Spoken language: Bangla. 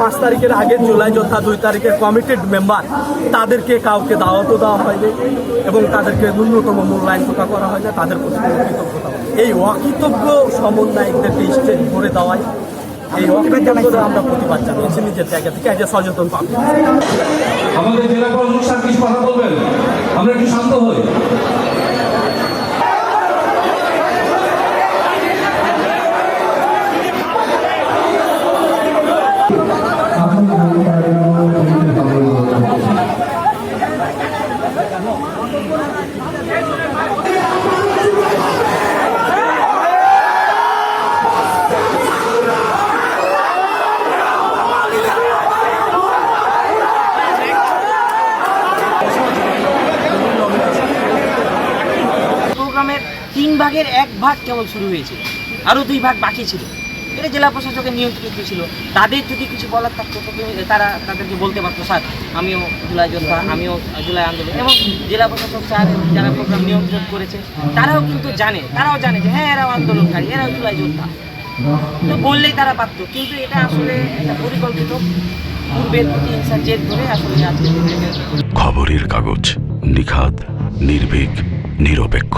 পাঁচ তারিখের আগে, জুলাই যোদ্ধা দুই তারিখের কমিটেড মেম্বার তাদেরকে কাউকে দাওয়াতও দেওয়া হয়নি এবং তাদেরকে ন্যূনতম মূল্যায়ন কোথা করা হয় না তাদের প্রতি কৃতজ্ঞতা। এই অকৃতজ্ঞ সমন্বয়কদেরকে স্টেজ করে দেওয়ায় এই অকৃতজ্ঞতা আমরা প্রতিবাদ জানিয়েছি নিজের জায়গা থেকে আজ সচেতন পাবলিক আমাদের জেলা কিছু কথা বলবেন? আমরা একটু শান্ত হই। প্রোগ্রামের তিন ভাগের এক ভাগ কেবল শুরু হয়েছে। আরও দুই ভাগ বাকি ছিল। এটা জেলা প্রশাসকের নিয়ন্ত্রিত ছিল। তাদের যদি কিছু বলার থাকতো তারা তাদেরকে বলতে পারতো, স্যার, আমিও জুলাই যোদ্ধা, আমিও জুলাই আন্দোলন। এবং জেলা প্রশাসক স্যার যারা প্রোগ্রাম নিয়ন্ত্রণ করেছে, তারাও কিন্তু জানে, তারাও জানে যে হ্যাঁ এরাও আন্দোলনকারী, এরাও জুলাই যোদ্ধা। তো বললেই তারা পারতো। কিন্তু এটা আসলে একটা পরিকল্পিত পূর্বের প্রতিহিংসার জেদ ধরে আসলে আজকে খবরের কাগজ নিখাদ, নির্ভীক, নিরপেক্ষ।